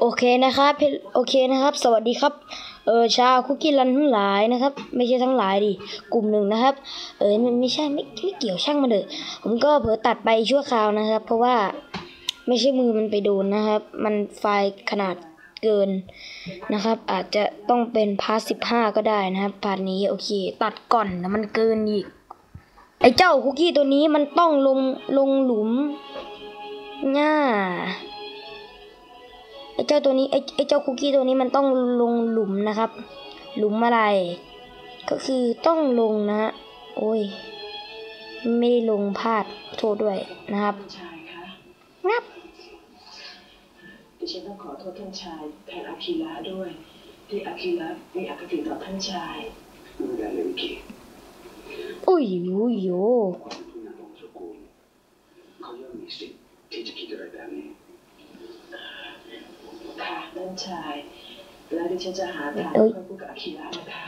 โอเคนะครับโอเคนะครับ สวัสดีครับเออชาวคุกกี้รันทั้งหลายนะครับ ไม่ใช่ทั้งหลายดิกลุ่มหนึ่งนะครับ เออมันไม่ใช่ไม่ไม่เกี่ยวช่างมันเถอะผมก็เผลอตัดไปชั่วคราวนะครับ เพราะว่าไม่ใช่มือมันไปโดนนะครับ มันไฟล์ขนาดเกินนะครับ อาจจะต้องเป็นพาร์ทสิบห้าก็ได้นะครับพาร์ทนี้โอเค ตัดก่อนแล้วมันเกินอีก ไอ้เจ้าคุกกี้ตัวนี้มันต้องลงลงหลุมง่า เจ้าตัวนี้ไอ้ไอ้เจ้าคุกกี้ตัวนี้มันต้องลงหลุมนะครับ หลุมอะไร ก็คือต้องลงนะฮะโอ้ย ไม่ได้ลงพลาดโทษด้วยนะครับท่านชายคะงับดิฉันต้องขอโทษท่านชายแทนอาคิระด้วยที่อาคิระมีอคติต่อท่านชายไม่ได้เลยวิกิอุ้ยอุ้ยโยความเป็นผู้นำของตระกูลเขาย่อมมีสิทธิ์ที่จะคิดอะไรแบบนี้ ค่ะท่านชาย แล้วดิฉันจะหาทางเอ้ยค่อยพูดกับอาคิระนะคะ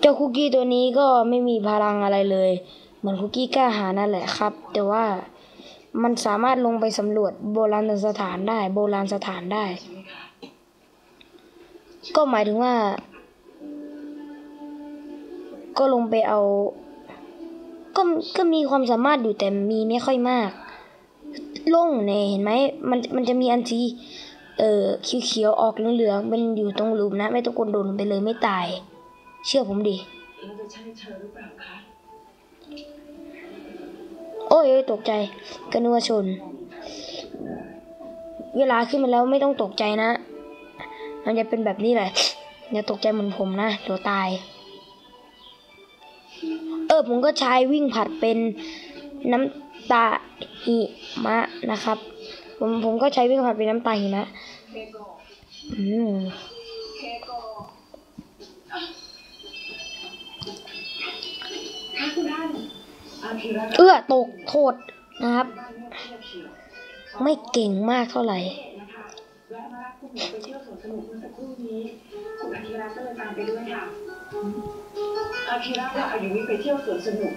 เจ้าคุกกี้ตัวนี้ก็ไม่มีพลังอะไรเลย เหมือนคุกกี้กล้าหานั่นแหละครับ แต่ว่ามันสามารถลงไปสำรวจโบราณสถานได้ โบราณสถานได้ ก็หมายถึงว่า ก็ลงไปเอา ก็ก็มีความสามารถอยู่แต่มีไม่ค่อยมากลงเนี่ยเห็นไหมมันมันจะมีอันที เอ่อเขียวๆออกเหลืองๆเป็นอยู่ตรงหลุมนะ ไม่ต้องกดโดนลงไปเลยไม่ตาย เชื่อผมดิแล้วจะใช่เธอรือเปล่าคะโอ้ยตกใจกระนัวชน เวลาขึ้นมาแล้วไม่ต้องตกใจนะ มันจะเป็นแบบนี้แหละอย่าตกใจเหมือนผมนะเดี๋ยวตาย เออผมก็ใช้วิ่งผัดเป็นน้ำตาหิมะนะครับ ผมผมก็ใช้วิ่งผัดเป็นน้ำตาหิมะเคโกะอืมเคโกะค่ะคุณท่านอาคิระเอื้อตกโทษนะครับ ไม่เก่งมากเท่าไหร่นะคะแวะมารับคุณหนูไปเที่ยวสวนสนุกเมื่อสักครู่นี้คุณอาคิระก็เลยตามไปด้วยค่ะอาคิระกับอายุมิไปเที่ยวสวนสนุก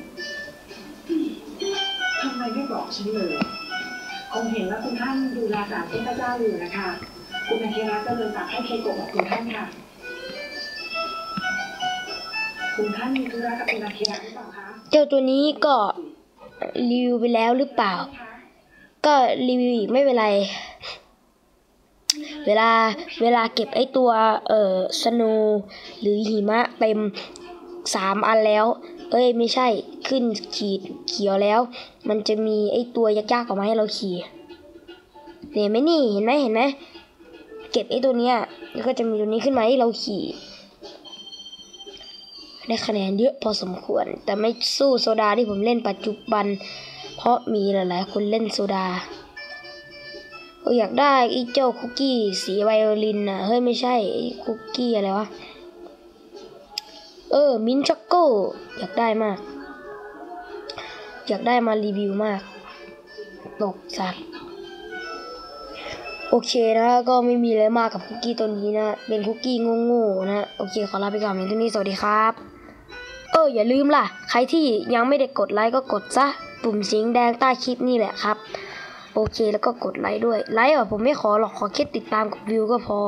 ทำไมไม่บอกฉันเลย คงเห็นว่าคุณท่านดูแลสารเทพเจ้าอยู่นะคะคุณอาคิระก็เลยฝากให้เคโกะกับคุณท่านค่ะ คุณท่านมีธุระกับคุณอาคิระหรือเปล่าคะเจ้าตัวนี้ก็รีวิวไปแล้วหรือเปล่า ก็รีวิวอีกไม่เป็นไร เวลาเวลาเก็บไอ้ตัวเอ่อสนว์หรือหิมะเต็มสามอันแล้ว เอ้ยไม่ใช่ขึ้นขีดเขียวแล้ว มันจะมีไอ้ตัวยากๆออกมาให้เราขี่เห็นไหมนี่เห็นไหมเห็นไหมเก็บไอ้ตัวเนี้ยแล้วก็จะมีตัวนี้ขึ้นมาให้เราขี่ได้คะแนนเยอะพอสมควร แต่ไม่สู้โซดาที่ผมเล่นปัจจุบัน เพราะมีหลายๆคนเล่นโซดาเอออยากได้ไอ้เจ้าคุกกี้สีไวโอลินน่ะเฮ้ยไม่ใช่คุกกี้อะไรวะ เออ มินช็อกโกอยากได้มาก อยากได้มารีวิวมาก ตกสัตว์โอเคนะ ก็ไม่มีอะไรมากกับคุกกี้ตัวนี้นะ เป็นคุกกี้โง่ๆนะ โอเค ขอลาไปก่อนเพียงเท่านี้ สวัสดีครับ เออ อย่าลืมล่ะ ใครที่ยังไม่ได้กดไลค์ก็กดซะ ปุ่มสีแดงใต้คลิปนี่แหละครับ โอเค แล้วก็กดไลค์ด้วย ไลค์อะผมไม่ขอหรอก ขอแค่ติดตามกับวิวก็พอ